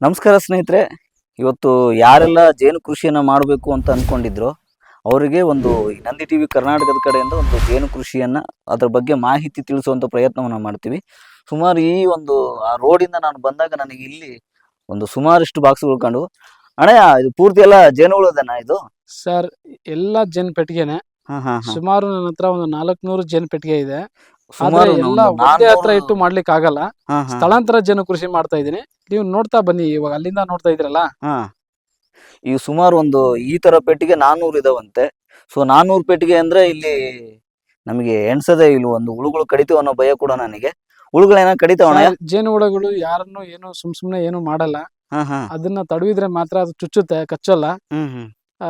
ನಮಸ್ಕಾರ ಸ್ನೇಹಿತರೆ. ಇವತ್ತು ಯಾರೆಲ್ಲ ಜೇನು ಕೃಷಿಯನ್ನು ಮಾಡಬೇಕು ಅಂತ ಅಂದ್ಕೊಂಡಿದ್ರು ಅವರಿಗೆ ಒಂದು ನಂದಿ ಟಿ ವಿ ಕರ್ನಾಟಕದ ಕಡೆಯಿಂದ ಒಂದು ಜೇನು ಕೃಷಿಯನ್ನು ಅದರ ಬಗ್ಗೆ ಮಾಹಿತಿ ತಿಳಿಸುವಂಥ ಪ್ರಯತ್ನವನ್ನು ಮಾಡ್ತೀವಿ. ಸುಮಾರು ಈ ಒಂದು ಆ ರೋಡಿಂದ ನಾನು ಬಂದಾಗ ನನಗೆ ಇಲ್ಲಿ ಒಂದು ಸುಮಾರಷ್ಟು ಬಾಕ್ಸ್ಗಳು ಕಂಡು. ಅಣ್ಣ ಇದು ಪೂರ್ತಿ ಎಲ್ಲ ಜೇನುಗಳದನ ಇದು? ಸರ್ ಎಲ್ಲ ಜೇನು ಪೆಟ್ಟಿಗೆನೆ. ಹ ಹಾಂ ಹಾಂ. ಸುಮಾರು ನನ್ನ ಹತ್ರ ಒಂದು ನಾಲ್ಕನೂರು ಜೇನು ಪೆಟ್ಟಿಗೆ ಇದೆ. ಸುಮಾರು ಎಲ್ಲ ಒಂದೇ ಹತ್ರ ಇಟ್ಟು ಮಾಡ್ಲಿಕ್ಕೆ ಆಗಲ್ಲ ಸ್ಥಳಾಂತರ ಜೇನು ಕೃಷಿ ಮಾಡ್ತಾ ಇದೀನಿ ನೀವು ನೋಡ್ತಾ ಬನ್ನಿ ಇವಾಗ ಅಲ್ಲಿಂದ ನೋಡ್ತಾ ಇದ್ರಲ್ಲ. ಹಾ. ಈ ಸುಮಾರು ಒಂದು ಈ ತರ ಪೆಟ್ಟಿಗೆ ನಾನ್ನೂರು ಇದಾವಂತೆ. ಸೊ ನಾನ್ನೂರು ಪೆಟ್ಟಿಗೆ ಅಂದ್ರೆ ಇಲ್ಲಿ ನಮಗೆ ಎಣ್ಸದೆ ಇಲ್ಲಿ ಒಂದು ಹುಳುಗಳು ಕಡಿತೀವ ಅನ್ನೋ ಭಯ ಕೂಡ ನನಗೆ. ಹುಳುಗಳೇನ ಕಡಿತಾವಣ ಸರ್, ಜೇನು ಹುಳಗಳು ಯಾರನ್ನು ಏನು ಸುಮ್ ಸುಮ್ನೆ ಏನು ಮಾಡಲ್ಲ. ಹಾ ಹಾ. ಅದನ್ನ ತಡವಿದ್ರೆ ಮಾತ್ರ ಅದು ಚುಚ್ಚುತ್ತೆ ಕಚ್ಚಲ್ಲ. ಹ್ಮ್ ಹ್ಮ್. ಆ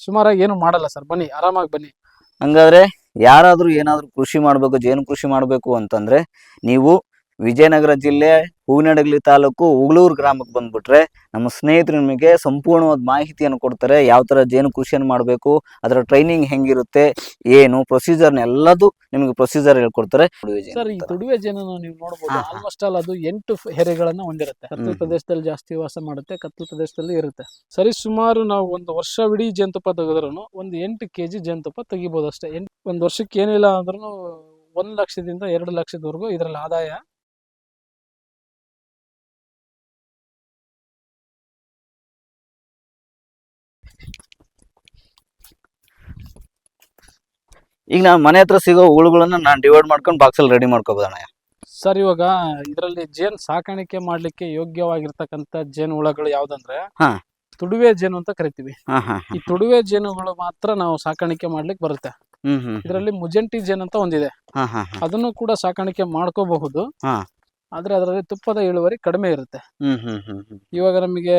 ಸುಮಾರಾಗಿ ಏನು ಮಾಡಲ್ಲ ಸರ್. ಬನ್ನಿ ಆರಾಮಾಗಿ ಬನ್ನಿ. ಹಂಗಾದ್ರೆ ಯಾರಾದರೂ ಏನಾದರೂ ಕೃಷಿ ಮಾಡಬೇಕು ಜೇನು ಕೃಷಿ ಮಾಡಬೇಕು ಅಂತಂದ್ರೆ ನೀವು ವಿಜಯನಗರ ಜಿಲ್ಲೆ ಹೂವಿನಡಗಲಿ ತಾಲೂಕು ಉಗಳೂರು ಗ್ರಾಮಕ್ಕೆ ಬಂದ್ಬಿಟ್ರೆ ನಮ್ಮ ಸ್ನೇಹಿತರು ನಿಮಗೆ ಸಂಪೂರ್ಣವಾದ ಮಾಹಿತಿಯನ್ನು ಕೊಡ್ತಾರೆ. ಯಾವ ತರ ಜೇನು ಕೃಷಿಯನ್ನು ಮಾಡಬೇಕು ಅದರ ಟ್ರೈನಿಂಗ್ ಹೆಂಗಿರುತ್ತೆ ಏನು ಪ್ರೊಸೀಜರ್ನ ಎಲ್ಲದೂ ನಿಮಗೆ ಪ್ರೊಸೀಜರ್ ಹೇಳ್ಕೊಡ್ತಾರೆ. ಸರ್ ಈ ತುಡುವೆ ಜೇನನ್ನು ನೀವು ನೋಡಬಹುದು. ಆಲ್ಮೋಸ್ಟ್ ಆಲ್ ಅದು ಎಂಟು ಹೆರೆಗಳನ್ನು ಹೊಂದಿರುತ್ತೆ. ಕತ್ತಲು ಪ್ರದೇಶದಲ್ಲಿ ಜಾಸ್ತಿ ವಾಸ ಮಾಡುತ್ತೆ ಕತ್ತಲು ಪ್ರದೇಶದಲ್ಲಿ ಇರುತ್ತೆ. ಸರಿ ಸುಮಾರು ನಾವು ಒಂದು ವರ್ಷವಿಡೀ ಜೇನುತುಪ್ಪ ತೆಗೆದ್ರೂ ಒಂದು ಎಂಟು ಕೆಜಿ ಜೇನುತುಪ್ಪ ತೆಗಿಬೋದು ಅಷ್ಟೇ. ಎಂಟು ಒಂದು ವರ್ಷಕ್ಕೆ ಏನಿಲ್ಲ ಅಂದ್ರೂ ಒಂದು ಲಕ್ಷದಿಂದ ಎರಡು ಲಕ್ಷದವರೆಗೂ ಇದರಲ್ಲಿ ಆದಾಯ ಈಗ ನಾನು ಮನೆ ಹತ್ರ ಸಿಗೋ ಹುಳುಗಳನ್ನ ನಾನು ಡಿವೈಡ್ ಮಾಡ್ಕೊಂಡು ಬಾಕ್ಸಲ್ಲಿ ರೆಡಿ ಮಾಡ್ಕೋಬೋದಣ್ಣ. ಸರ್ ಇವಾಗ ಇದರಲ್ಲಿ ಜೇನ್ ಸಾಕಾಣಿಕೆ ಮಾಡ್ಲಿಕ್ಕೆ ಯೋಗ್ಯವಾಗಿರ್ತಕ್ಕಂತ ಜೇನು ಹುಳಗಳು ಯಾವ್ದಂದ್ರೆ ಹಾ. ತುಡುವೆ ಜೇನು ಅಂತ ಕರಿತೀವಿ. ಹಾ ಹಾ ಈ ತುಡುವೆ ಜೇನುಗಳು ಮಾತ್ರ ನಾವು ಸಾಕಾಣಿಕೆ ಮಾಡ್ಲಿಕ್ಕೆ ಬರುತ್ತೆ. ಹ್ಮ್ ಹ್ಮ್. ಇದರಲ್ಲಿ ಮುಜಂಟಿ ಜೇನು ಅಂತ ಒಂದಿದೆ. ಹಾ ಹಾ ಹಾ. ಅದನ್ನು ಕೂಡ ಸಾಕಾಣಿಕೆ ಮಾಡ್ಕೋಬಹುದು. ಹಾ. ಆದ್ರೆ ಅದರಲ್ಲಿ ತುಪ್ಪದ ಇಳುವರಿ ಕಡಿಮೆ ಇರುತ್ತೆ. ಹ್ಮ್ ಹ್ಮ್ ಹ್ಮ್ ಹ್ಮ್. ಇವಾಗ ನಮಗೆ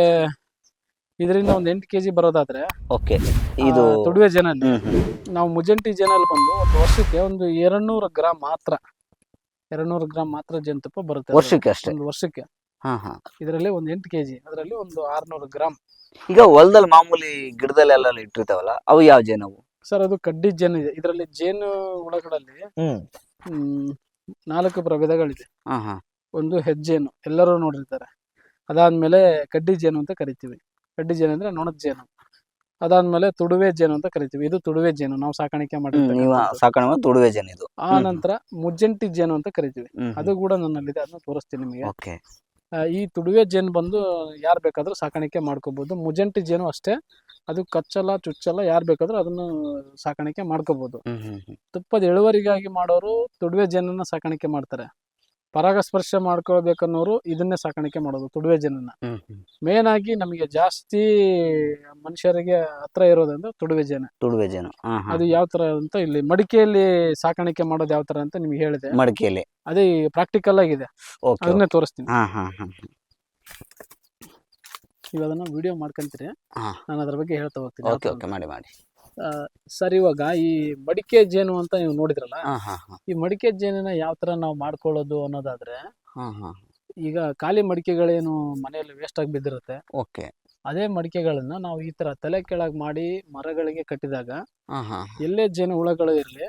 ಇದರಿಂದ ಒಂದು ಎಂಟು ಕೆಜಿ ಬರೋದಾದ್ರೆ ಓಕೆ. ಇದು ತೊಡುವೆ ಜೇನಲ್ಲಿ ನಾವು ಮುಜಂಟಿ ಜೇನಲ್ಲಿ ಬಂದು ಒಂದು ವರ್ಷಕ್ಕೆ ಒಂದು ಎರಡ್ನೂರು ಗ್ರಾಮ್ ಮಾತ್ರ ಎರಡ್ನೂರು ಗ್ರಾಮ್ ಮಾತ್ರ ಜೇನುತುಪ್ಪ ಬರುತ್ತೆ. ವರ್ಷಕ್ಕೆ ಅಷ್ಟೇ? ಒಂದು ವರ್ಷಕ್ಕೆ. ಹಾ ಹಾ. ಇದರಲ್ಲಿ ಒಂದು ಎಂಟು ಕೆಜಿ ಅದರಲ್ಲಿ ಒಂದು ಆರ್ನೂರು ಗ್ರಾಮ್ ಈಗ ಹೊಲದಲ್ಲಿ ಮಾಮೂಲಿ ಗಿಡದಲ್ಲಿ ಎಲ್ಲ ಇಟ್ಟಿರ್ತಾವಲ್ಲ ಅವು ಯಾವ ಜೇನವು ಸರ್ ಅದು ಕಡ್ಡಿ ಜೇನು ಇದೆ. ಇದರಲ್ಲಿ ಜೇನು ಹುಳಗಳಲ್ಲಿ ಹ್ಮ್. ಹ್ಮ್, ನಾಲ್ಕು ಪ್ರಭೇದಗಳಿದೆ. ಹಾ ಹಾ. ಒಂದು ಹೆಜ್ಜೇನು. ಎಲ್ಲರೂ ನೋಡಿರ್ತಾರೆ. ಅದಾದ್ಮೇಲೆ ಕಡ್ಡಿ ಜೇನು ಅಂತ ಕರಿತೀವಿ. ಕಡ್ಡಿ ಜೇನು ಅಂದ್ರೆ ನೊಣದ ಜೇನು. ಅದಾದ್ಮೇಲೆ ತುಡುವೆ ಜೇನು ಅಂತ ಕರಿತೀವಿ. ಇದು ತುಡುವೆ ಜೇನು. ನಾವು ಸಾಕಾಣಿಕೆ ನೀವು ಮಾಡಿರ್ತೀವಿ ಸಾಕಣೆ ಮಾಡಿ ತುಡುವೆ ಜೇನು ಇದು. ಆ ನಂತರ ಮುಜ್ಜಂಟಿ ಜೇನು ಅಂತ ಕರಿತೀವಿ. ಅದು ಕೂಡ ನನ್ನಲ್ಲಿದೆ. ಅದನ್ನ ತೋರಿಸ್ತೀನಿ ನಿಮಗೆ. ಓಕೆ. ಈ ತುಡುವೆ ಜೇನು ಬಂದು ಯಾರು ಬೇಕಾದ್ರೂ ಸಾಕಾಣಿಕೆ ಮಾಡ್ಕೋಬಹುದು ಮುಜಂಟಿ ಜೇನು ಅಷ್ಟೇ. ಅದು ಕಚ್ಚಲ್ಲ ಚುಚ್ಚಲ್ಲ ಯಾರು ಬೇಕಾದ್ರೂ ಅದನ್ನು ಸಾಕಾಣಿಕೆ ಮಾಡ್ಕೋಬಹುದು ತುಪ್ಪದ ಇಳುವರಿಗಾಗಿ ಮಾಡೋರು ತುಡುವೆ ಜೇನನ್ನ ಸಾಕಾಣಿಕೆ ಮಾಡ್ತಾರೆ. ಪರಾಗಸ್ಪರ್ಶ ಮಾಡ್ಕೊಳ್ಬೇಕನ್ನೋರು ಇದನ್ನೇ ಸಾಕಾಣಿಕೆ ಮಾಡೋದು ತುಡುವೆ ಹ್ಮ್ ಮೇನ್ ಆಗಿ ನಮಗೆ ಜಾಸ್ತಿ ಮನುಷ್ಯರಿಗೆ ಹತ್ರ ಇರೋದಂದ್ರೆ ತುಡುವೆ ಜನ. ತುಡುವೆ ಜೇನು. ಅದು ಯಾವ ತರ ಅಂತ ಇಲ್ಲಿ ಮಡಿಕೆಯಲ್ಲಿ ಸಾಕಾಣಿಕೆ ಮಾಡೋದು ಯಾವ ತರ ಅಂತ ನಿಮ್ಗೆ ಹೇಳಿದೆ. ಮಡಿಕೆಯಲ್ಲಿ. ಅದೇ ಪ್ರಾಕ್ಟಿಕಲ್ ಆಗಿದೆ. ಅದನ್ನೇ ತೋರಿಸ್ತೀನಿ. ನೀವು ಅದನ್ನ ವಿಡಿಯೋ ಮಾಡ್ಕೊಂತೀರಿ. ನಾನು ಅದ್ರ ಬಗ್ಗೆ ಹೇಳ್ತಾ ಹೋಗ್ತೀನಿ. ಓಕೆ ಓಕೆ ಮಾಡಿ ಮಾಡಿ. ಸರ್ ಇವಾಗ ಈ ಮಡಿಕೆ ಜೇನು ಅಂತ ನೀವು ನೋಡಿದ್ರಲ್ಲ ಈ ಮಡಿಕೆ ಜೇನಿನ ಯಾವ ತರ ನಾವು ಮಾಡ್ಕೊಳ್ಳೋದು ಅನ್ನೋದಾದ್ರೆ ಈಗ ಖಾಲಿ ಮಡಿಕೆಗಳೇನು ಮನೆಯಲ್ಲಿ ವೇಸ್ಟ್ ಆಗಿ ಬಿದ್ದಿರುತ್ತೆ ಓಕೆ. ಅದೇ ಮಡಿಕೆಗಳನ್ನ ನಾವು ಈ ತರ ತಲೆ ಕೆಳಗ್ ಮಾಡಿ ಮರಗಳಿಗೆ ಕಟ್ಟಿದಾಗ ಎಲ್ಲೇ ಜೇನು ಹುಳಗಳು ಇರಲಿ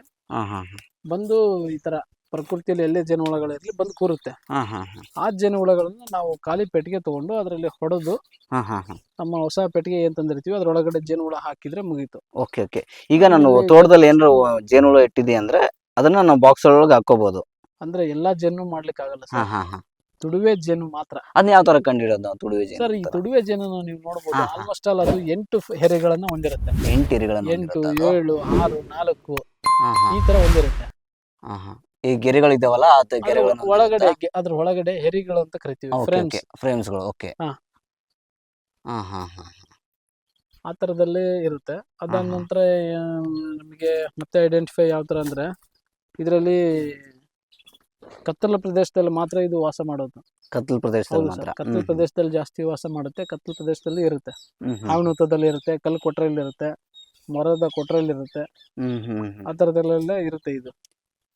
ಬಂದು ಈ ತರ ಪ್ರಕೃತಿಯಲ್ಲಿ ಎಲ್ಲೇ ಜೇನು ಹುಳಗಳಿರ್ಲಿ ಇರಲಿ ಬಂದು ಕೂರುತ್ತೆ. ಹಾ ಹಾ ಹಾ. ಆ ಜೇನು ಹುಳಗಳನ್ನ ನಾವು ಖಾಲಿ ಪೆಟ್ಟಿಗೆ ತಗೊಂಡು ಅದರಲ್ಲಿ ಹೊಡೆದು ಹಾ ಹಾ ಹಾ. ನಮ್ಮ ಹೊಸ ಪೆಟ್ಟಿಗೆ ಏನ್ ತಂದಿರ್ತೀವಿ ಅದರೊಳಗಡೆ ಜೇನು ಹುಳ ಹಾಕಿದ್ರೆ ಮುಗೀತು. Okay okay. ಈಗ ನಾನು ತೋಟದಲ್ಲಿ ಏನಾರ ಜೇನುಹುಳ ಇಟ್ಟಿದೆ ಅಂದ್ರೆ ಅದನ್ನ ನಾವು ಬಾಕ್ಸ್ ಒಳಗೆ ಹಾಕೋಬಹುದು ಅಂದ್ರೆ ಎಲ್ಲಾ ಜೇನು ಮಾಡ್ಲಿಕ್ಕೆ ಆಗಲ್ಲ ಹಾ ಸರ್. ಹಾ ಹಾ. ತುಡುವೆ ಜೇನು ಮಾತ್ರ. ಅದನ್ನ ಯಾವ ತರ ಕಂಡಿಡೋದು ನಾವು ತುಡುವೆ ಜೇನು ಸರ್ ಈ ಅಂತ? ತುಡುವೆ ಜೇನನ್ನು ನೀವು ನೋಡಬಹುದು ಹಾ, ಹಾ. ಆಲ್ಮೋಸ್ಟ್ ಆಲ್ ಅದು ಎಂಟು ಹೆರೆಗಳನ್ನ ಹೊಂದಿರುತ್ತೆ. ಎಂಟು ಹೆರೆಗಳನ್ನ ಎಂಟು. ಏಳು ಆರು ನಾಲ್ಕು ಹಾ ಹಾ. ಈ ತರ ಹೊಂದಿರುತ್ತೆ ಹಾ ಹಾ. ಈ ಗೆರೆಗಳಿದಾವಲ್ಲ ಆ ತ- ಗೆರೆಗಳನ್ನು ಒಳಗಡೆ ಗೆ- ಅದ್ರ ಒಳಗಡೆ ಹೆರಿಗಳು ಅಂತ ಕರಿತೀವಿ ಫ್ರೇಮ್ಸ್ಗಳು ಓಕೆ. ಹಾ. ಹಾ ಹಾ ಹಾ ಆ ತರದಲ್ಲಿ ಇರುತ್ತೆ. ಅದಾದ ಹಾ. ನಂತರ ನಮಗೆ ಮತ್ತೆ ಐಡೆಂಟಿಫೈ ಯಾವ ತರ ಅಂದ್ರೆ ಇದರಲ್ಲಿ ಕತ್ತಲ ಪ್ರದೇಶದಲ್ಲಿ ಮಾತ್ರ ಇದು ವಾಸ ಮಾಡೋದು. ಕತ್ತಲ ಪ್ರದೇಶದಲ್ಲಿ ಹೌದು ಮಾತ್ರ. ಸರ್ ಕತ್ತಲ ಪ್ರದೇಶದಲ್ಲಿ ಜಾಸ್ತಿ ವಾಸ ಮಾಡುತ್ತೆ. ಕತ್ತಲ ಪ್ರದೇಶದಲ್ಲಿ ಇರುತ್ತೆ. ಹ್ಮ್ ಹ್ಮ್. ಹಾವಣುತ್ತದಲ್ಲಿ ಇರುತ್ತೆ ಕಲ್ಲು ಕೊಟ್ರಲ್ಲಿ ಇರುತ್ತೆ ಮರದ ಕೊಟ್ರಲ್ಲಿ ಇರುತ್ತೆ ಹ್ಮ್ ಹ್ಮ್ ಹ್ಮ್. ಆ ಥರದಲ್ಲೆಲ್ಲ ಇರುತ್ತೆ ಇದು.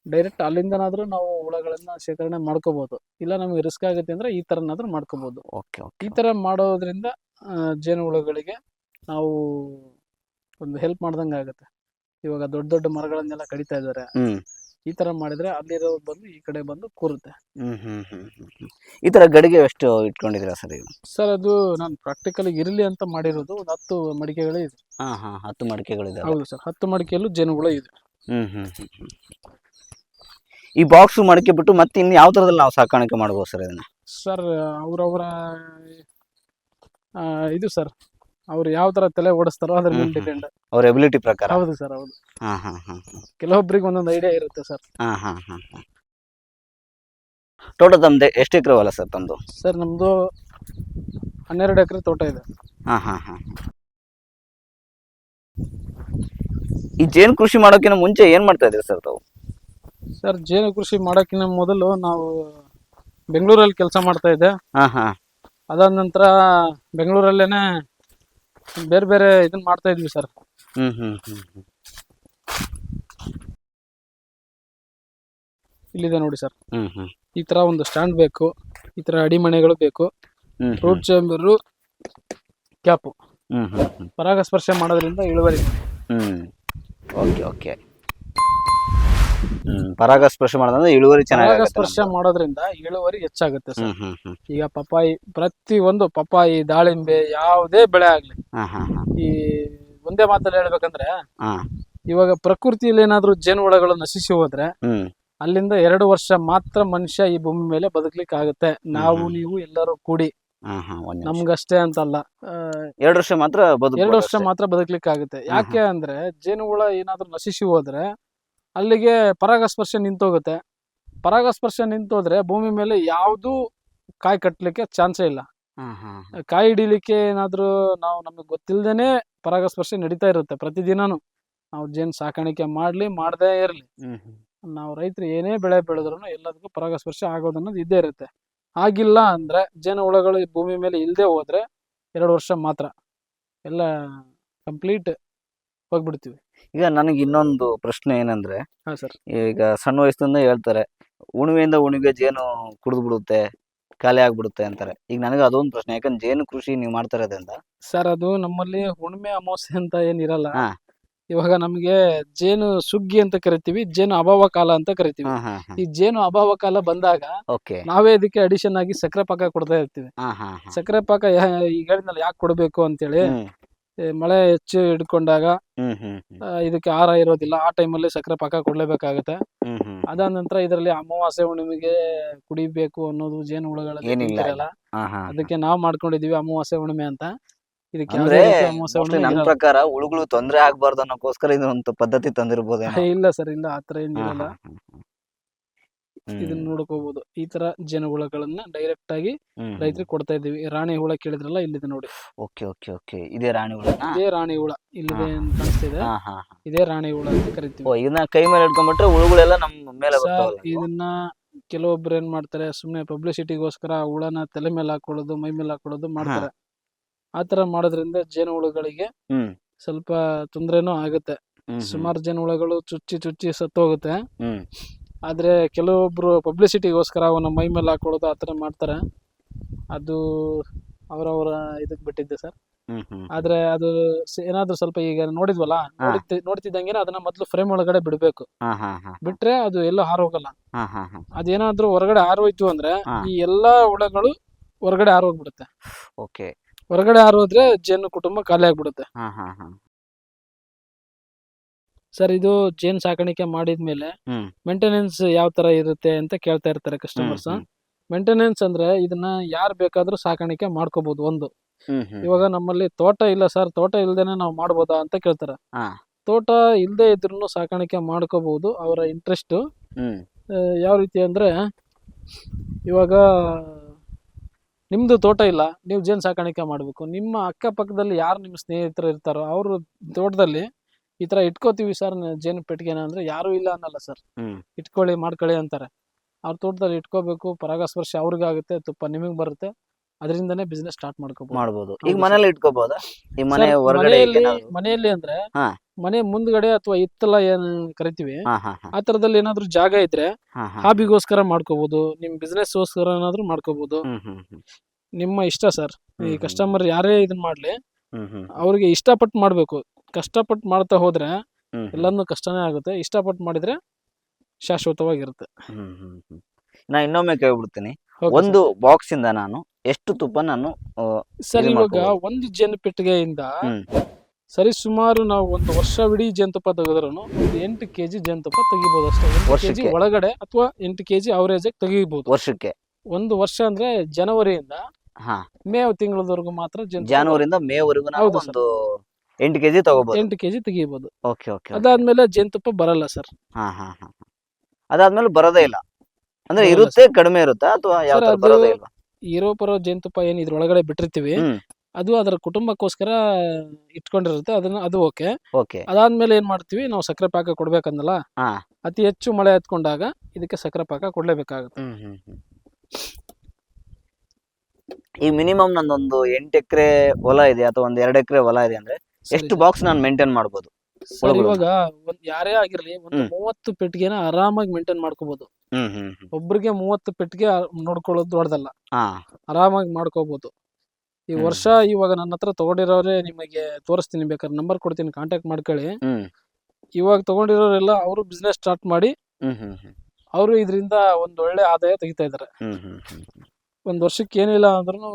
ಡೈರೆಕ್ಟ್ ಅಲ್ಲಿಂದನಾದ್ರೂ ನಾವು ಹುಳಗಳನ್ನ ಶೇಖರಣೆ ಮಾಡ್ಕೋಬಹುದು ಇಲ್ಲ ನಮ್ಗೆ ರಿಸ್ಕ್ ಆಗುತ್ತೆ ಅಂದ್ರೆ ಈ ತರನಾದ್ರೂ ಮಾಡ್ಕೋಬಹುದು ಓಕೆ ಓಕೆ ಈ ತರ ಮಾಡೋದ್ರಿಂದ ಜೇನು ಹುಳಗಳಿಗೆ ನಾವು ಒಂದು ಹೆಲ್ಪ್ ಮಾಡ್ದಂಗೆ ಆಗುತ್ತೆ. ಇವಾಗ ದೊಡ್ಡ ದೊಡ್ಡ ಮರಗಳನ್ನೆಲ್ಲ ಕಡಿತಾ ಇದ್ದಾರೆ. ಹ್ಮ್. ಈ ತರ ಮಾಡಿದ್ರೆ ಅಲ್ಲಿರೋ ಬಂದು ಈ ಕಡೆ ಬಂದು ಕೂರುತ್ತೆ. ಹ್ಮ್ ಹ್ಮ್ ಹ್ಮ್ ಹ್ಮ್ ಹ್ಮ್. ಈ ತರ ಗಡಿಗೆ ಎಷ್ಟು ಇಟ್ಕೊಂಡಿದ್ದೀರಾ ಸರ್ ಈಗ? ಸರ್ ಅದು ನಾನು ಪ್ರಾಕ್ಟಿಕಲ್ ಇರಲಿ ಅಂತ ಮಾಡಿರೋದು ಒಂದು ಹತ್ತು ಮಡಿಕೆಗಳೇ ಇದೆ. ಹಾ ಹಾ ಹತ್ತು ಮಡಿಕೆಗಳಿದೆ ಹೌದು ಸರ್ ಹತ್ತು ಮಡಿಕೆಯಲ್ಲೂ ಜೇನುಗಳು ಇದೆ. ಹ್ಮ್ ಹ್ಮ್ ಹ್ಮ್ ಹ್ಮ್. ಈ ಬಾಕ್ಸ್ ಮಡಕೆ ಬಿಟ್ಟು ಮತ್ತೆ ಇನ್ನು ಯಾವ ತರದಲ್ಲಿ ನಾವು ಸಾಕಾಣಿಕೆ ಮಾಡ್ಬೋದು ಸರ್ ಇದನ್ನ? ಸರ್ ಅವರವರ ಇದು ಸರ್ ಅವ್ರು ಯಾವ ತರ ತಲೆ ಓಡಿಸ್ತಾರೋ ಅದ್ರ ಮೇಲೆ. ಡಿಪೆಂಡ್ ಅವ್ರ ಎಬಿಲಿಟಿ ಪ್ರಕಾರ. ಹೌದು ಸರ್ ಹೌದು. ಹಾ ಹಾ ಹಾ ಕೆಲವೊಬ್ರಿಗೆ ಒಂದೊಂದು ಐಡಿಯಾ ಇರುತ್ತೆ ಸರ್. ಹಾ ಹಾ ಹಾ ಹಾ. ತೋಟ ತಮ್ದು ಎಷ್ಟು ಎಕರೆ ಹೊಲ ಸರ್ ತಮ್ಮದು ಸರ್ ನಮ್ದು ಹನ್ನೆರಡು ಎಕರೆ ತೋಟ ಇದೆ. ಹಾ ಹಾ ಹಾ. ಈ ಜೇನು ಕೃಷಿ ಮಾಡೋಕ್ಕಿಂತ ಮುಂಚೆ ಏನ್ ಮಾಡ್ತಾ ಇದ್ರಿ ಸರ್ ತಾವು? ಸರ್ ಜೇನು ಕೃಷಿ ಮಾಡೋಕ್ಕಿಂತ ಮೊದಲು ನಾವು ಬೆಂಗಳೂರಲ್ಲಿ ಕೆಲಸ ಮಾಡ್ತಾ ಇದ್ದೆ. ಹಾ ಹಾ. ಅದಾದ ನಂತರ ಬೆಂಗಳೂರಲ್ಲೇನೆ ಬೇರೆ ಬೇರೆ ಇದನ್ನ ಮಾಡ್ತಾ ಇದ್ವಿ ಸರ್. ಹ್ಮ್ ಹ್ಮ್ ಹ್ಮ್ ಹ್ಮ್. ಇಲ್ಲಿದೆ ನೋಡಿ ಸರ್. ಹ್ಮ್ ಹ್ಮ್. ಈ ತರ ಒಂದು ಸ್ಟ್ಯಾಂಡ್ ಬೇಕು ಈ ತರ ಅಡಿಮಣೆಗಳು ಬೇಕು ಹ್ಮ್ ರೂಟ್ ಚೇಂಬರು ಕ್ಯಾಪು. ಹ್ಮ್ ಹ್ಮ್ ಹ್ಮ್. ಪರಾಗಸ್ಪರ್ಶ ಮಾಡೋದ್ರಿಂದ ಇಳುವರಿ. ಹ್ಮ್. ಓಕೆ ಓಕೆ ಹ್ಮ್ ಪರಾಗಸ್ಪರ್ಶ ಮಾಡೋದಂದ್ರೆ ಇಳುವರಿ ಚೆನ್ನಾಗಿ ಪರಾಗಸ್ಪರ್ಶ ಮಾಡೋದ್ರಿಂದ ಇಳುವರಿ ಹೆಚ್ಚಾಗುತ್ತೆ ಸರ್. ಈಗ ಪಪ್ಪಾಯಿ ಪ್ರತಿ ಒಂದು ಪಪ್ಪಾಯಿ ದಾಳಿಂಬೆ ಯಾವುದೇ ಬೆಳೆ ಆಗ್ಲಿ ಈ ಒಂದೇ ಮಾತಲ್ಲಿ ಹೇಳ್ಬೇಕಂದ್ರೆ ಇವಾಗ ಪ್ರಕೃತಿಯಲ್ಲಿ ಏನಾದ್ರೂ ಜೇನುಹುಳಗಳು ನಶಿಸಿ ಹೋದ್ರೆ ಅಲ್ಲಿಂದ ಎರಡು ವರ್ಷ ಮಾತ್ರ ಮನುಷ್ಯ ಈ ಭೂಮಿ ಮೇಲೆ ಬದುಕ್ಲಿಕ್ಕೆ ಆಗುತ್ತೆ ನಾವು. ನೀವು ಎಲ್ಲರೂ ಕೂಡಿ. ನಮ್ಗಷ್ಟೇ ಅಂತಲ್ಲ. ಎರಡು ವರ್ಷ ಮಾತ್ರ ಎರಡು ವರ್ಷ ಮಾತ್ರ ಬದುಕ್ಲಿಕ್ಕೆ ಆಗುತ್ತೆ ಯಾಕೆ ಅಂದ್ರೆ ಜೇನುಹುಳ ಏನಾದ್ರೂ ನಶಿಸಿ ಹೋದ್ರೆ ಅಲ್ಲಿಗೆ ಪರಾಗಸ್ಪರ್ಶ ನಿಂತೋಗುತ್ತೆ. ಪರಾಗಸ್ಪರ್ಶ ನಿಂತೋದ್ರೆ ಭೂಮಿ ಮೇಲೆ ಯಾವುದು ಕಾಯಿ ಕಟ್ಟಲಿಕ್ಕೆ ಚಾನ್ಸೇ ಇಲ್ಲ. ಕಾಯಿ ಹಿಡಿಲಿಕ್ಕೆ ಏನಾದರೂ ನಾವು ನಮಗೆ ಗೊತ್ತಿಲ್ಲದೇ ಪರಾಗಸ್ಪರ್ಶ ನಡೀತಾ ಇರುತ್ತೆ ಪ್ರತಿದಿನನೂ. ನಾವು ಜೇನು ಸಾಕಾಣಿಕೆ ಮಾಡ್ಲಿ ಮಾಡದೇ ಇರಲಿ. ನಾವು ರೈತರು ಏನೇ ಬೆಳೆ ಬೆಳೆದ್ರು ಎಲ್ಲದಕ್ಕೂ ಪರಾಗಸ್ಪರ್ಶ ಆಗೋದು ಅನ್ನೋದು ಇದ್ದೇ ಇರುತ್ತೆ. ಆಗಿಲ್ಲ ಅಂದ್ರೆ ಜೇನು ಹುಳಗಳು ಭೂಮಿ ಮೇಲೆ ಇಲ್ಲದೆ ಹೋದರೆ ಎರಡು ವರ್ಷ ಮಾತ್ರ. ಎಲ್ಲ ಕಂಪ್ಲೀಟ್ ಹೋಗ್ಬಿಡ್ತೀವಿ. ಈಗ ನನಗೆ ಇನ್ನೊಂದು ಪ್ರಶ್ನೆ ಏನಂದ್ರೆ ಹಾ ಸರ್. ಈಗ ಸಣ್ಣ ವಯಸ್ಸಿಂದ ಹೇಳ್ತಾರೆ ಉಣಿವೆಯಿಂದ ಉಣಿಗೆ ಜೇನು ಕುಡಿದು ಬಿಡುತ್ತೆ ಖಾಲಿ ಆಗ್ಬಿಡುತ್ತೆ ಅಂತಾರೆ. ಈಗ ನನಗೆ ಅದೊಂದು ಪ್ರಶ್ನೆ ಯಾಕಂದ್ರೆ ಜೇನು ಕೃಷಿ ನೀವು ಮಾಡ್ತಾ ಇರೋದ್ರಿಂದ. ಸರ್ ಅದು ನಮ್ಮಲ್ಲಿ ಹುಣ್ಮೆ ಅಮಾವಾಸ್ಯೆ ಅಂತ ಏನಿರಲ್ಲ ಹಾ. ಇವಾಗ ನಮ್ಗೆ ಜೇನು ಸುಗ್ಗಿ ಅಂತ ಕರಿತೀವಿ ಜೇನು ಅಭಾವ ಕಾಲ ಅಂತ ಕರಿತೀವಿ. ಈ ಜೇನು ಅಭಾವ ಕಾಲ ಬಂದಾಗ ಓಕೆ. ನಾವೇ ಇದಕ್ಕೆ ಅಡಿಷನ್ ಆಗಿ ಸಕ್ಕರೆ ಪಾಕ ಕೊಡ್ತಾ ಇರ್ತೀವಿ. ಸಕ್ಕರೆ ಪಾಕ ಯಾ- ಈಗ ಹೇಳಿದ್ನಲ್ಲ ಯಾಕೆ ಕೊಡಬೇಕು ಅಂತೇಳಿ ಮಳೆ ಹೆಚ್ಚು ಹಿಡ್ಕೊಂಡಾಗ ಹ್ಮ್ ಹ್ಮ್ ಹ್ಮ್. ಆ, ಇದಕ್ಕೆ ಆಹಾರ ಇರೋದಿಲ್ಲ. ಆ ಟೈಮಲ್ಲಿ ಸಕ್ಕರೆ ಪಾಕ ಕೊಡ್ಲೇಬೇಕಾಗುತ್ತೆ. ಹ್ಮ್ ಹ್ಮ್ ಅದಾದ ನಂತರ ಇದರಲ್ಲಿ ಅಮಾವಾಸ್ಯೆ ಹುಣ್ಣಿಮೆಗೆ ಕುಡಿಬೇಕು ಅನ್ನೋದು ಜೇನು ಏನಿಲ್ಲ. ಗೊತ್ತಿರಲ್ಲ ಹಾ ಹಾ ಅದಕ್ಕೆ ನಾವು ಮಾಡ್ಕೊಂಡಿದೀವಿ ಅಮಾವಾಸ್ಯೆ ಹುಣ್ಣಿಮೆ ಅಂತ. ಇದಕ್ಕೆ ಅಂದ್ರೆ ಯಾವುದೇ ರೀತಿ ಅಮಾವಾಸ್ಯೆ mostly ಹುಣ್ಣಿಮೆ ನನ್ ಇರಲ್ಲ. ಪ್ರಕಾರ ಉಳುಗಳು ತೊಂದ್ರೆ ಆಗ್ಬಾರ್ದು ಅನ್ನೋಕ್ಕೋಸ್ಕರ ಇದೊಂದು ಪದ್ಧತಿ ತಂದಿರ್ಬೋದೇನೋ. ಇಲ್ಲ ಸರ್ ಇಲ್ಲ ಆತರ ಹಾ, ಹಾ, ಹಾ. ಇದನ್ನ ನೋಡ್ಕೋಬಹುದು ಈ ತರ ಜೇನು ಹುಳಗಳನ್ನ ಡೈರೆಕ್ಟ್ ಆಗಿ ರೈತರಿಗೆ ಕೊಡ್ತಾ ಇದೀವಿ ರಾಣಿ ಹುಳ ಕೇಳಿದ್ರಲ್ಲ ಇಲ್ಲಿದೆ ನೋಡಿ. Okay okay okay. ಇದೇ ರಾಣಿ ಹುಳ ಇದೇ ರಾಣಿ ಹುಳ. ಇಲ್ಲಿದೆ ಅಂತ ಕಾಣಿಸ್ತಿದೆ. ಇದೇ ರಾಣಿ ಹುಳ ಅಂತ ಕರಿತೀವಿ. ಇದನ್ನ ಕೈ ಮೇಲೆ ಹಿಡ್ಕೊಂಡ್ಬಿಟ್ರೆ ಹುಳುಗಳೆಲ್ಲ ನಮ್ಮ ಮೇಲೆ ಇದನ್ನ ಕೆಲವೊಬ್ರು ಏನ್ ಮಾಡ್ತಾರೆ ಸುಮ್ನೆ ಪಬ್ಲಿಸಿಟಿಗೋಸ್ಕರ ಹುಳನ ತಲೆ ಮೇಲೆ ಹಾಕೊಳ್ಳೋದು ಮೈ ಮೇಲೆ ಹಾಕೊಳ್ಳೋದು ಮಾಡ್ತಾರೆ. ಆತರ ಮಾಡೋದ್ರಿಂದ ಜೇನು ಹುಳುಗಳಿಗೆ ಸ್ವಲ್ಪ ತೊಂದ್ರೆನೂ ಆಗುತ್ತೆ. ಸುಮಾರು ಜೇನು ಹುಳಗಳು ಚುಚ್ಚಿ ಚುಚ್ಚಿ ಸತ್ತೋಗುತ್ತೆ. ಹ್ಮ್. ಆದ್ರೆ ಕೆಲವೊಬ್ಬರು ಪಬ್ಲಿಸಿಟಿಗೋಸ್ಕರ ಅವನ್ನ ಮೈ ಮೇಲೆ ಹಾಕೊಳ್ಳೋದು ಆತರ ಮಾಡ್ತಾರೆ. ಅದು ಅವರವರ ಇದಕ್ಕೆ ಬಿಟ್ಟಿದ್ದೆ ಸರ್. ಆದ್ರೆ ಅದು ಏನಾದ್ರೂ ಸ್ವಲ್ಪ ಈಗ ನೋಡಿದ್ವಲ್ಲ ನೋಡ್ತಿದ್ದಂಗೆ ಅದನ್ನ ಮೊದಲು ಫ್ರೇಮ್ ಒಳಗಡೆ ಬಿಡಬೇಕು. ಬಿಟ್ರೆ ಅದು ಎಲ್ಲೂ ಹಾರೋಗಲ್ಲ. ಅದೇನಾದ್ರೂ ಹೊರಗಡೆ ಹಾರೋಯ್ತು ಅಂದ್ರೆ. ಈ ಎಲ್ಲಾ ಹುಳಗಳು ಹೊರಗಡೆ ಹಾರೋಗ್ಬಿಡುತ್ತೆ. ಓಕೆ. ಹೊರಗಡೆ ಹಾರೋದ್ರೆ ಜೇನು ಕುಟುಂಬ ಖಾಲಿ ಆಗ್ಬಿಡುತ್ತೆ. ಸರ್ ಇದು ಜೇನ್ ಸಾಕಾಣಿಕೆ ಮಾಡಿದ್ಮೇಲೆ ಹ್ಮ್. ಮೇಂಟೆನೆನ್ಸ್ ಯಾವ ತರ ಇರುತ್ತೆ ಅಂತ ಕೇಳ್ತಾ ಇರ್ತಾರೆ ಕಸ್ಟಮರ್ಸ್ ಹ್ಮ್, ಮೇಂಟೆನೆನ್ಸ್ ಅಂದ್ರೆ ಇದನ್ನ ಯಾರು ಬೇಕಾದ್ರೂ ಸಾಕಾಣಿಕೆ ಮಾಡ್ಕೋಬಹುದು ಒಂದು. ಹ್ಮ್ ಹ್ಮ್ ಇವಾಗ ನಮ್ಮಲ್ಲಿ ತೋಟ ಇಲ್ಲ ಸರ್ ತೋಟ ಇಲ್ದೇನೆ ನಾವು ಮಾಡ್ಬೋದಾ ಅಂತ ಕೇಳ್ತಾರೆ. ಹಾ. ತೋಟ ಇಲ್ಲದೆ ಇದ್ರೂ ಸಾಕಾಣಿಕೆ ಮಾಡ್ಕೋಬಹುದು ಅವರ ಇಂಟ್ರೆಸ್ಟ್ ಹ್ಮ್. ಯಾವ ರೀತಿ ಅಂದ್ರೆ ಇವಾಗ ನಿಮ್ದು ತೋಟ ಇಲ್ಲ ನೀವು ಜೇನು ಸಾಕಾಣಿಕೆ ಮಾಡಬೇಕು. ನಿಮ್ಮ ಅಕ್ಕಪಕ್ಕದಲ್ಲಿ ಯಾರು ನಿಮ್ಮ ಸ್ನೇಹಿತರು ಇರ್ತಾರೋ ಅವ್ರ ತೋಟದಲ್ಲಿ ಈ ತರ ಇಟ್ಕೋತೀವಿ ಸರ್ ಜೇನು ಪೆಟ್ಟಿಗೆನ ಅಂದ್ರೆ ಯಾರು ಇಲ್ಲ ಅನ್ನಲ್ಲ ಸರ್ ಇಟ್ಕೊಳ್ಳಿ ಮಾಡ್ಕೊಳ್ಳಿ ಅಂತಾರೆ. ಅವ್ರ ತೋಟದಲ್ಲಿ ಇಟ್ಕೋಬೇಕು ಪರಾಗಸ್ಪರ್ಶ ಅವ್ರಿಗಾಗುತ್ತೆ ತುಪ್ಪ ನಿಮಗ್ ಬರುತ್ತೆ. ಅದರಿಂದನೇ ಬಿಸ್ನೆಸ್ ಸ್ಟಾರ್ಟ್ ಮಾಡ್ಕೋಬಹುದು ಮಾಡ್ಬೋದು. ಈಗ. ಮನೇಲಿ ಇಟ್ಕೋಬಹುದಾ ಈ ಮನೆ ಹೊರಗಡೆ ಮನೆಯಲ್ಲಿ ಮನೆಯಲ್ಲಿ ಅಂದ್ರೆ ಮನೆ ಮುಂದ್ಗಡೆ ಅಥವಾ ಇತ್ತಲ ಏನ್ ಕರಿತೀವಿ ಆ ತರದಲ್ಲಿ ಏನಾದ್ರು ಜಾಗ ಇದ್ರೆ ಹಾಬಿಗೋಸ್ಕರ ಮಾಡ್ಕೋಬಹುದು ನಿಮ್ ಬಿಸ್ನೆಸ್ ಗೋಸ್ಕರ ಏನಾದ್ರು ಮಾಡ್ಕೋಬಹುದು ನಿಮ್ಮ ಇಷ್ಟ ಸರ್ ಈ ಕಸ್ಟಮರ್ ಯಾರೇ ಇದನ್ ಮಾಡ್ಲಿ ಅವ್ರಿಗೆ ಇಷ್ಟಪಟ್ಟು ಮಾಡ್ಬೇಕು. ಕಷ್ಟಪಟ್ಟು ಮಾಡ್ತಾ ಹೋದ್ರೆ ಎಲ್ಲಾನು ಕಷ್ಟನೇ ಆಗುತ್ತೆ. ಇಷ್ಟಪಟ್ಟು ಮಾಡಿದ್ರೆ ಶಾಶ್ವತವಾಗಿರುತ್ತೆ. ನಾ ಇನ್ನೊಮ್ಮೆ ಕೇಳ್ಬಿಡ್ತೀನಿ. ಒಂದು ಬಾಕ್ಸ್ ಇಂದ ನಾನು ಎಷ್ಟು ತುಪ್ಪ ನಾನು ಸರಿ ಇವಾಗ. ಒಂದು ಜೇನು ಪೆಟ್ಟಿಗೆಯಿಂದ ಸರಿ ಸುಮಾರು ನಾವು ಒಂದು ವರ್ಷವಿಡೀ ಜೇನುತುಪ್ಪ ತೆಗೆದ್ರು ಒಂದು ಎಂಟು ಕೆಜಿ ಜೇನುತುಪ್ಪ ತೆಗಿಬಹುದು ಅಷ್ಟೇ. ಕೆಜಿ ವರ್ಷಕ್ಕೆ? ಒಳಗಡೆ ಅಥವಾ ಎಂಟು ಕೆಜಿ ಅವರೇಜ್ ತೆಗಿಬಹುದು ವರ್ಷಕ್ಕೆ? ಒಂದು ವರ್ಷ ಅಂದ್ರೆ ಜನವರಿಯಿಂದ ಹಾ. ಮೇ ತಿಂಗಳವರೆಗೂ ಮಾತ್ರ ಜನವರಿಯಿಂದ ಮೇವರೆಗೂ ನಾವು. ಒಂದು ಎಂಟು ಕೆಜಿ ತಗೋಬಹುದು ಎಂಟು ಕೆಜಿ ತೆಗಿಬಹುದು ಓಕೆ ಓಕೆ ಅದಾದ್ಮೇಲೆ ಜೇನುತುಪ್ಪ ಬರಲ್ಲ ಸರ್. ಹಾ ಹಾ ಹಾ. ಅದಾದ್ಮೇಲೆ ಬರೋದೇ ಇಲ್ಲ. ಅಂದ್ರೆ ಬರಲ್ಲ ಇರುತ್ತೆ ಕಡಿಮೆ ಇರುತ್ತಾ ಅಥವಾ ಯಾವ ತರ ಅದು- ಬರೋದೇ ಇಲ್ಲ? ಇರೋ ಪರೋ ಜೇನುತುಪ್ಪ ಏನ್ ಇದ್ರೊಳಗಡೆ ಬಿಟ್ಟಿರ್ತೀವಿ. ಹ್ಮ್. ಅದು ಅದರ ಕುಟುಂಬಕ್ಕೋಸ್ಕರ ಇಟ್ಕೊಂಡಿರುತ್ತೆ ಅದನ್ನ ಅದು ಓಕೆ. ಓಕೆ. ಅದಾದ್ಮೇಲೆ ಏನ್ ಮಾಡ್ತೀವಿ ನಾವು ಸಕ್ಕರೆ ಪಾಕ ಕೊಡ್ಬೇಕಂದಲ್ಲ ಹಾ. ಅತಿ ಹೆಚ್ಚು ಮಳೆ ಹತ್ಕೊಂಡಾಗ ಇದಕ್ಕೆ ಸಕ್ಕರೆ ಪಾಕ ಕೊಡ್ಲೇಬೇಕಾಗುತ್ತೆ. ಹ್ಮ್ ಹ್ಮ್ ಹ್ಮ್. ಈ ಮಿನಿಮಮ್ ನಂದೊಂದು ಎಂಟು ಎಕರೆ ಹೊಲ ಇದೆ ಅಥವಾ ಒಂದ್ ಎರಡು ಎಕರೆ ಹೊಲ ಇದೆ ಅಂದ್ರೆ ಎಷ್ಟು ಬಾಕ್ಸ್ ನಾನು ಮೇಂಟೈನ್ ಮಾಡಬಹುದು ಸರ್? ಇವಾಗ ಒಂದ್ ಯಾರೇ ಆಗಿರ್ಲಿ ಒಂದು ಹ್ಮ್. ಮೂವತ್ತು ಪೆಟ್ಟಿಗೆನ ಆರಾಮಾಗಿ ಮೇಂಟೈನ್ ಮಾಡ್ಕೋಬಹುದು ಹ್ಮ್ ಹ್ಮ್ ಹ್ಮ್. ಒಬ್ರಿಗೆ ಮೂವತ್ತು ಪೆಟ್ಟಿಗೆ ನೋಡ್ಕೊಳ್ಳೋದು ದೊಡ್ಡದಲ್ಲ. ಹಾ. ಆರಾಮಾಗಿ ಮಾಡ್ಕೋಬಹುದು ಈ ಹ್ಮ್. ವರ್ಷ ಇವಾಗ ನನ್ನ ಹತ್ರ ತಗೊಂಡಿರೋರೇ ನಿಮಗೆ ತೋರಿಸ್ತೀನಿ ಬೇಕಾದ್ರೆ ನಂಬರ್ ಕೊಡ್ತೀನಿ ಕಾಂಟ್ಯಾಕ್ಟ್ ಮಾಡ್ಕೊಳ್ಳಿ. ಹ್ಮ್. ಇವಾಗ ತಗೊಂಡಿರೋರೆಲ್ಲ ಅವರು ಬಿಸ್ನೆಸ್ ಸ್ಟಾರ್ಟ್ ಮಾಡಿ ಹ್ಮ್ ಹ್ಮ್ ಹ್ಮ್. ಅವರು ಇದರಿಂದ ಒಂದ್ ಒಳ್ಳೆ ಆದಾಯ ತೆಗಿತಾ ಇದಾರೆ ಹ್ಮ್ ಹ್ಮ್ ಹ್ಮ್ ಒಂದ್ ವರ್ಷಕ್ಕೆ ಏನಿಲ್ಲ ಅಂದ್ರೂ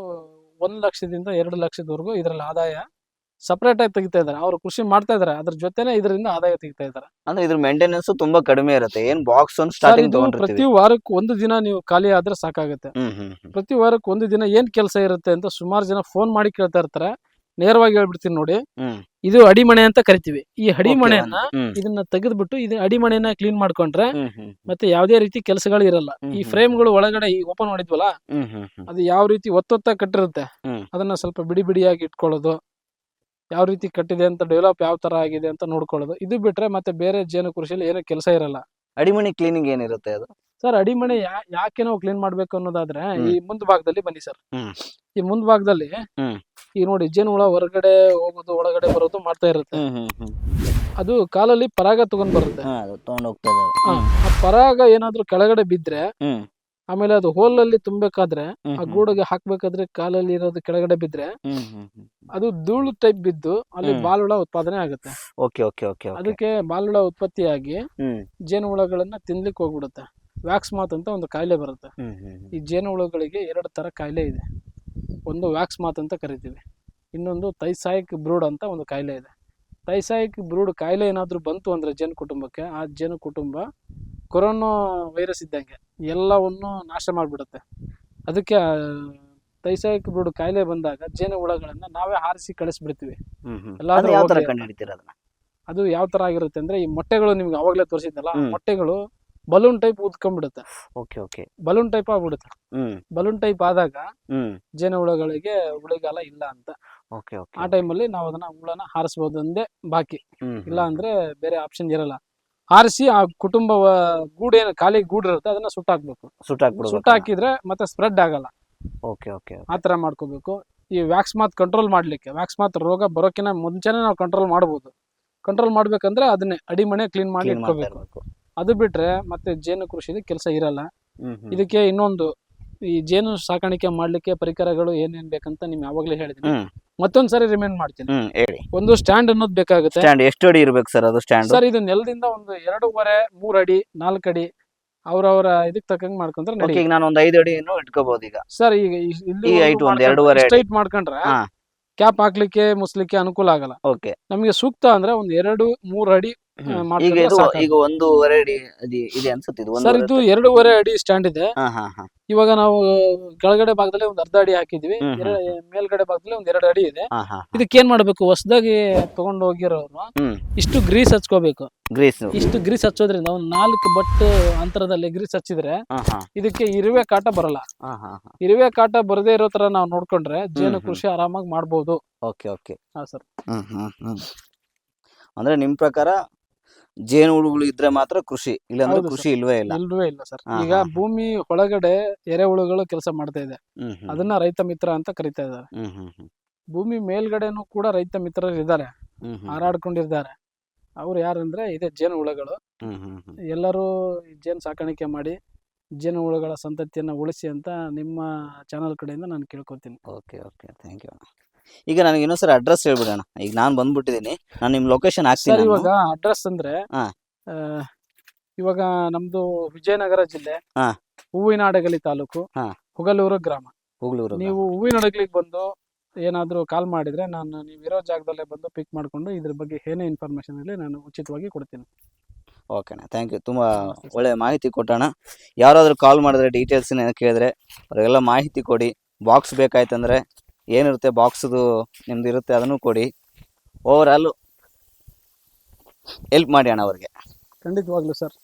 ಒಂದ್ ಲಕ್ಷದಿಂದ ಎರಡು ಲಕ್ಷದವರೆಗೂ ಇದ್ರಲ್ಲಿ ಆದಾಯ. ಸಪರೇಟ್ ಆಗಿ ತೆಗಿತಾ ಇದ್ದಾರೆ. ಅವ್ರು ಕೃಷಿ ಮಾಡ್ತಾ ಇದ್ದಾರೆ. ಅದ್ರ ಜೊತೆನೆ ಇದರಿಂದ ಆದಾಯ ತೆಗಿತಾ ಇದ್ದಾರೆ. ಅಂದ್ರೆ ಇದ್ರ ಮೇಂಟೆನೆನ್ಸ್ ತುಂಬಾ ಕಡಿಮೆ ಇರುತ್ತೆ. ಏನ್ ಬಾಕ್ಸ್ ಒಂದು ಸ್ಟಾರ್ಟಿಂಗ್ ಪ್ರತಿ ವಾರಕ್ಕೆ ಒಂದು ದಿನ ನೀವು ಖಾಲಿ ಆದ್ರೆ ಸಾಕಾಗುತ್ತೆ. ಪ್ರತಿ ವಾರಕ್ಕೆ ಒಂದು ದಿನ ಏನ್ ಕೆಲಸ ಇರುತ್ತೆ ಅಂತ ಸುಮಾರು ಜನ ಫೋನ್ ಮಾಡಿ ಕೇಳ್ತಾ ಇರ್ತಾರೆ. ನೇರವಾಗಿ ಹೇಳ್ಬಿಡ್ತೀನಿ ನೋಡಿ. ಇದು ಅಡಿಮಣೆ ಅಂತ ಕರಿತೀವಿ. ಈ ಅಡಿಮಣೆಯನ್ನ ಇದನ್ನ ತೆಗೆದ್ಬಿಟ್ಟು ಇದು ಅಡಿಮಣೆನ ಕ್ಲೀನ್ ಮಾಡ್ಕೊಂಡ್ರೆ ಮತ್ತೆ ಯಾವ್ದೇ ರೀತಿ ಕೆಲಸಗಳು ಇರಲ್ಲ. ಈ ಫ್ರೇಮ್ಗಳು ಒಳಗಡೆ ಈ ಓಪನ್ ಮಾಡಿದ್ವಲ್ಲ ಅದು ಯಾವ ರೀತಿ ಒತ್ತೊತ್ತ ಕಟ್ಟಿರುತ್ತೆ ಅದನ್ನ ಸ್ವಲ್ಪ ಬಿಡಿ ಬಿಡಿಯಾಗಿ ಇಟ್ಕೊಳ್ಳೋದು. ಯಾವ ರೀತಿ ಕಟ್ಟಿದೆ ಅಂತ ಡೆವಲಪ್ ಯಾವ ತರ ಆಗಿದೆ ಅಂತ ನೋಡ್ಕೊಳ್ಳೋದು. ಇದು ಬಿಟ್ರೆ ಮತ್ತೆ ಬೇರೆ ಜೇನು ಕೃಷಿಯಲ್ಲಿ ಏನೋ ಕೆಲಸ ಇರಲ್ಲ. ಅಡಿಮಣಿ ಕ್ಲೀನಿಂಗ್ ಏನಿರುತ್ತೆ ಅದು? ಸರ್ ಅಡಿಮಣೆ ಯಾ- ಯಾಕೆ ನಾವು ಕ್ಲೀನ್ ಮಾಡ್ಬೇಕು ಅನ್ನೋದಾದ್ರೆ ಈ ಮುಂದ್ ಭಾಗದಲ್ಲಿ ಬನ್ನಿ ಸರ್. ಹ್ಮ್. ಈ ಮುಂದ್ ಭಾಗದಲ್ಲಿ ಹ್ಮ್. ಈ ನೋಡಿ ಜೇನು ಹುಳ ಹೊರಗಡೆ ಹೋಗೋದು ಒಳಗಡೆ ಬರೋದು ಮಾಡ್ತಾ ಇರುತ್ತೆ. ಹ್ಮ್ ಹ್ಮ್ ಹ್ಮ್. ಅದು ಕಾಲಲ್ಲಿ ಪರಾಗ ತಗೊಂಡ್ ಬರುತ್ತೆ. ಹಾ ಅದು ತಗೊಂಡ್ ಹೋಗ್ತಾ ಇದ್ದಾರೆ ಆ, ಆ ಪರಾಗ ಏನಾದ್ರೂ ಕೆಳಗಡೆ ಬಿದ್ರೆ ಹ್ಮ್. ಆಮೇಲೆ ಅದು ಹೋಲ್ ಅಲ್ಲಿ ತುಂಬಬೇಕಾದ್ರೆ ಆ ಗೂಡಿಗೆ ಹಾಕ್ಬೇಕಾದ್ರೆ ಕಾಲಲ್ಲಿ ಇರೋದು ಕೆಳಗಡೆ ಬಿದ್ರೆ ಅದು ಧೂಳು ಟೈಪ್ ಬಿದ್ದು ಅಲ್ಲಿ. ಬಾಲುಳ ಉತ್ಪಾದನೆ ಆಗುತ್ತೆ. Okay okay okay okay. ಅದಕ್ಕೆ ಬಾಲುಳ ಉತ್ಪತ್ತಿಯಾಗಿ ಜೇನು ಹುಳಗಳನ್ನ ತಿನ್ಲಿಕ್ಕೆ ಹೋಗ್ಬಿಡುತ್ತೆ. ವ್ಯಾಕ್ಸ್ ಮಾತ್ ಅಂತ ಒಂದು ಕಾಯಿಲೆ ಬರುತ್ತೆ. ಈ ಜೇನು ಹುಳಗಳಿಗೆ ಎರಡು ತರ ಕಾಯಿಲೆ ಇದೆ. ಒಂದು ವ್ಯಾಕ್ಸ್ ಮಾತ್ ಅಂತ ಕರಿತೀವಿ. ಇನ್ನೊಂದು ತೈಸಾಯಿಕ್ ಬ್ರೂಡ್ ಅಂತ ಒಂದು ಕಾಯಿಲೆ ಇದೆ. ತೈಸಾಯಿಕ್ ಬ್ರೂಡ್ ಕಾಯಿಲೆ ಏನಾದರೂ ಬಂತು ಅಂದ್ರೆ ಜೇನು ಕುಟುಂಬಕ್ಕೆ ಆ ಜೇನು ಕುಟುಂಬ ಕೊರೋನಾ ವೈರಸ್ ಇದ್ದಂಗೆ ಎಲ್ಲವನ್ನು ನಾಶ ಮಾಡಿಬಿಡುತ್ತೆ. ಅದಕ್ಕೆ ತೈಸಾಯಿಕ್ ಬ್ರೂಡ್ ಕಾಯಿಲೆ ಬಂದಾಗ ಜೇನು ಹುಳಗಳನ್ನ ನಾವೇ ಹಾರಿಸಿ ಕಳಿಸ್ಬಿಡ್ತೀವಿ. ಎಲ್ಲಾದ್ರೂ ಯಾವ ಅದನ್ನ? ಅದು ಯಾವ ತರ ಆಗಿರುತ್ತೆ ಅಂದ್ರೆ ಈ ಮೊಟ್ಟೆಗಳು ನಿಮ್ಗೆ ಅವಾಗಲೇ ತೋರಿಸಿದ್ನಲ್ಲ ಆ ಮೊಟ್ಟೆಗಳು ಬಲೂನ್ ಟೈಪ್ ಊದ್ಕೊಂಡ್ಬಿಡುತ್ತೆ ಓಕೆ ಓಕೆ. ಬಲೂನ್ ಟೈಪ್ ಆಗ್ಬಿಡುತ್ತೆ. ಹ್ಮ್. ಬಲೂನ್ ಟೈಪ್ ಆದಾಗ ಹ್ಮ್. ಜೇನು ಹುಳಗಳಿಗೆ ಹುಳಿಗಾಲ ಇಲ್ಲ ಅಂತ. Okay okay. ಆ ಟೈಮಲ್ಲಿ ನಾವು ಅದನ್ನ ಹುಳನ ಹಾರಿಸ್ಬೋದು ಅಂದೇ ಬಾಕಿ ಇಲ್ಲ ಅಂದ್ರೆ ಬೇರೆ ಆಪ್ಷನ್ ಇರಲ್ಲ. ಹಾರಿಸಿ ಆ ಕುಟುಂಬ ಗೂಡು ಏನು ಖಾಲಿ ಗೂಡು ಇರುತ್ತೆ ಅದನ್ನ ಸುಟ್ಟಾಕ್ಬೇಕು. ಸುಟ್ಟ ಸುಟ್ಟಾಕಿದ್ರೆ ಮತ್ತೆ ಸ್ಪ್ರೆಡ್ ಆಗಲ್ಲ. ಓಕೆ ಓಕೆ ಆ ತರ ಮಾಡ್ಕೋಬೇಕು. ಈ ವ್ಯಾಕ್ಸ್ ಮಾತ್ ಕಂಟ್ರೋಲ್ ಮಾಡ್ಲಿಕ್ಕೆ ವ್ಯಾಕ್ಸ್ ಮಾತ್ ರೋಗ ಬರೋಕಿನ ಮುಂಚೆನೆ ನಾವು ಕಂಟ್ರೋಲ್ ಮಾಡ್ಬೋದು. ಕಂಟ್ರೋಲ್ ಮಾಡ್ಬೇಕಂದ್ರೆ ಅದನ್ನೇ ಅಡಿಮಣೆ ಕ್ಲೀನ್ ಮಾಡಿ ಇಟ್ಕೋಬೇಕು. ಅದು ಬಿಟ್ರೆ ಮತ್ತೆ ಜೇನು ಕೃಷಿ ಕೆಲಸ ಇರಲ್ಲ. ಇದಕ್ಕೆ ಇನ್ನೊಂದು ಈ ಜೇನು ಸಾಕಾಣಿಕೆ ಮಾಡ್ಲಿಕ್ಕೆ ಪರಿಕರಗಳು ಏನೇನ್ ಬೇಕಂತ ನಿಮ್ ಯಾವಾಗ್ಲೇ ಹೇಳಿದೀನಿ. ಹ್ಮ್. ಮತ್ತೊಂದ್ ಸರಿ ರಿಮೈಂಡ್ ಮಾಡ್ತೀನಿ. ಹ್ಮ್ ಹೇಳಿ. ಒಂದು ಸ್ಟ್ಯಾಂಡ್ ಅನ್ನೋದು ಬೇಕಾಗುತ್ತೆ. ಸ್ಟ್ಯಾಂಡ್ ಎಷ್ಟು ಅಡಿ ಇರ್ಬೇಕು ಸರ್ ಅದು ಸ್ಟ್ಯಾಂಡ್ ಸರ್ ಇದು ನೆಲದಿಂದ ಒಂದು ಎರಡೂವರೆ ಮೂರ್ ಅಡಿ ನಾಲ್ಕು ಅಡಿ ಅವ್ರವ್ರ ಇದಕ್ ತಕ್ಕಂಗ್ ಮಾಡ್ಕೊಂಡ್ರೆ ನಡಿ. ಈಗ ನಾನು ಒಂದ್ ಐದು ಅಡಿಯನ್ನು ಇಟ್ಕೋಬಹುದು ಈಗ. ಸರ್ ಈಗ ಇ- ಇಲ್ಲಿ ಈ height ಒಂದ್ ಎರಡೂವರೆ ಅಡಿ. ಸ್ಟ್ರೈಟ್ ಮಾಡ್ಕೊಂಡ್ರೆ ಹಾ. ಕ್ಯಾಪ್ ಹಾಕ್ಲಿಕ್ಕೆ ಮುಸ್ಲಿಕ್ಕೆ ಅನುಕೂಲ ಆಗಲ್ಲ. ಓಕೆ ನಮಗೆ ಸೂಕ್ತ ಅಂದ್ರೆ ಒಂದ್ ಎರಡು ಮೂರ್ ಅಡಿ. ಈಗ ಇದು. ಈಗ ಒಂದೂವರೆ ಅಡಿ ಅದಿ- ಇದೆ ಅನ್ಸುತ್ತೆ ಇದು ಸರ್ ಇದು ಎರಡೂವರೆ ಅಡಿ ಸ್ಟ್ಯಾಂಡ್ ಇದೆ. ಹಾ ಹಾ ಹಾ. ಇವಾಗ ನಾವು ಕೆಳಗಡೆ ಭಾಗದಲ್ಲಿ ಒಂದ್ ಅರ್ಧ ಅಡಿ ಹಾಕಿದ್ವಿ ಹ್ಮ್, ಹ್ಮ್, ಎರ- ಮೇಲ್ಗಡೆ ಭಾಗದಲ್ಲಿ ಒಂದ್ ಎರಡು ಅಡಿ ಇದೆ. ಹಾ ಹಾ ಇದಕ್ಕೆ ಏನ್ ಮಾಡ್ಬೇಕು? ಹೊಸದಾಗಿ ತಗೊಂಡು ಹೋಗಿರೋರು ಹ್ಮ್. ಇಷ್ಟು ಗ್ರೀಸ್ ಹಚ್ಕೋಬೇಕು. ಗ್ರೀಸ್. ಇಷ್ಟು ಗ್ರೀಸ್ ಹಚ್ಚೋದ್ರಿಂದ ಒಂದ್ ನಾಲ್ಕು ಬಟ್ ಅಂತರದಲ್ಲಿ ಗ್ರೀಸ್ ಹಚ್ಚಿದ್ರೆ ಹಾ ಹಾ. ಇದಕ್ಕೆ ಇರುವೆ ಕಾಟ ಬರಲ್ಲ. ಹಾ ಹಾ ಹಾ. ಇರುವೆ ಕಾಟ ಬರದೇ ಇರೋ ತರ ನಾವು ನೋಡ್ಕೊಂಡ್ರೆ ಜೇನು ಹ್ಮ್. ಕೃಷಿ ಆರಾಮಾಗಿ ಮಾಡ್ಬೋದು. Okay okay. ಹಾ ಸರ್. ಹ್ಮ್ ಹ್ಮ್ ಹ್ಮ್. ಅಂದ್ರೆ ನಿಮ್ ಪ್ರಕಾರ ಜೇನು ಹುಳುಗಳು ಇದ್ರೆ ಮಾತ್ರ ಕೃಷಿ ಇಲ್ಲಾಂದ್ರೆ ಹೌದು ಕೃಷಿ ಇಲ್ವೇ ಇಲ್ಲ. ಇಲ್ವೇ ಇಲ್ಲ ಸರ್. ಹಾ, ಈಗ ಹಾ. ಭೂಮಿ ಒಳಗಡೆ ಎರೆಹುಳುಗಳು ಕೆಲಸ ಮಾಡ್ತಾ ಇದೆ. ಹ್ಮ್ ಹ್ಮ್ ಅದನ್ನ ರೈತ ಮಿತ್ರ ಅಂತ ಕರಿತಾ ಇದ್ದಾರೆ. ಹ್ಮ್ ಹ್ಮ್ ಹ್ಮ್. ಭೂಮಿ ಮೇಲ್ಗಡೆನೂ ಕೂಡ ರೈತ ಮಿತ್ರರು ಇದ್ದಾರೆ. ಹ್ಮ್ ಹ್ಮ್. ಹಾರಾಡ್ಕೊಂಡಿದ್ದಾರೆ ಅವ್ರು ಯಾರಂದ್ರೆ ಇದೆ ಜೇನು ಹುಳುಗಳು. ಹ್ಮ್ ಹ್ಮ್ ಹ್ಮ್. ಎಲ್ಲರೂ ಈ ಜೇನು ಸಾಕಾಣಿಕೆ ಮಾಡಿ ಜೇನು ಹುಳುಗಳ ಸಂತತಿಯನ್ನ ಉಳಿಸಿ ಅಂತ ನಿಮ್ಮ ಚಾನಲ್ ಕಡೆಯಿಂದ ನಾನು ಕೇಳ್ಕೊತೀನಿ. Okay okay. ಥ್ಯಾಂಕ್ ಯು ಈಗ ನನಗೆ ಇನ್ನೊಂದ್ಸರಿ ಅಡ್ರೆಸ್ ಹೇಳ್ಬಿಡೋಣ. ಈಗ ನಾನು ಬಂದ್ಬಿಟ್ಟಿದ್ದೀನಿ ನಾನು ನಿಮ್ಮ ಲೊಕೇಶನ್ ಸರ್ ಹಾಕ್ತೀನಿ ಇವಾಗ ಅಡ್ರೆಸ್ ಅಂದ್ರೆ ಹಾ. ಆ, ಇವಾಗ ನಮ್ದು ವಿಜಯನಗರ ಜಿಲ್ಲೆ ಹಾ. ಹೂವಿನಡಗಲಿ ತಾಲೂಕು ಹಾ. ಹುಗಲೂರು ಗ್ರಾಮ. ಹುಗಲೂರು ನೀವು ಹೂವಿನ ಹಡಗಲಿಗೆ ಬಂದು ಏನಾದರೂ ಕಾಲ್ ಮಾಡಿದ್ರೆ ನಾನು ನೀವು ಇರೋ ಜಾಗದಲ್ಲೇ ಬಂದು ಪಿಕ್ ಮಾಡಿಕೊಂಡು ಇದ್ರ ಬಗ್ಗೆ ಏನೇ ಇನ್ಫಾರ್ಮೇಶನ್ ಇರಲಿ ನಾನು ಉಚಿತವಾಗಿ ಕೊಡ್ತೀನಿ. ಓಕೆಣ್ಣ ಥ್ಯಾಂಕ್ ಯು ತುಂಬ ನಮಸ್ತೆ ಸರ್. ಒಳ್ಳೆ ಮಾಹಿತಿ ಕೊಟ್ಟಣ ಯಾರಾದರೂ ಕಾಲ್ ಮಾಡಿದ್ರೆ ಡೀಟೇಲ್ಸ್ ಕೇಳಿದ್ರೆ ಅವರಿಗೆಲ್ಲ ಮಾಹಿತಿ ಕೊಡಿ. ಬಾಕ್ಸ್ ಬೇಕಾಯ್ತಂದ್ರೆ ಏನಿರುತ್ತೆ ಬಾಕ್ಸದು ನಿಮ್ದು ಇರುತ್ತೆ ಅದನ್ನು ಕೊಡಿ. ಓವರ್ ಆಲ್ ಹೆಲ್ಪ್ ಮಾಡಿ ಅಣ್ಣ ಅವ್ರಿಗೆ. ಖಂಡಿತವಾಗ್ಲೂ ಸರ್.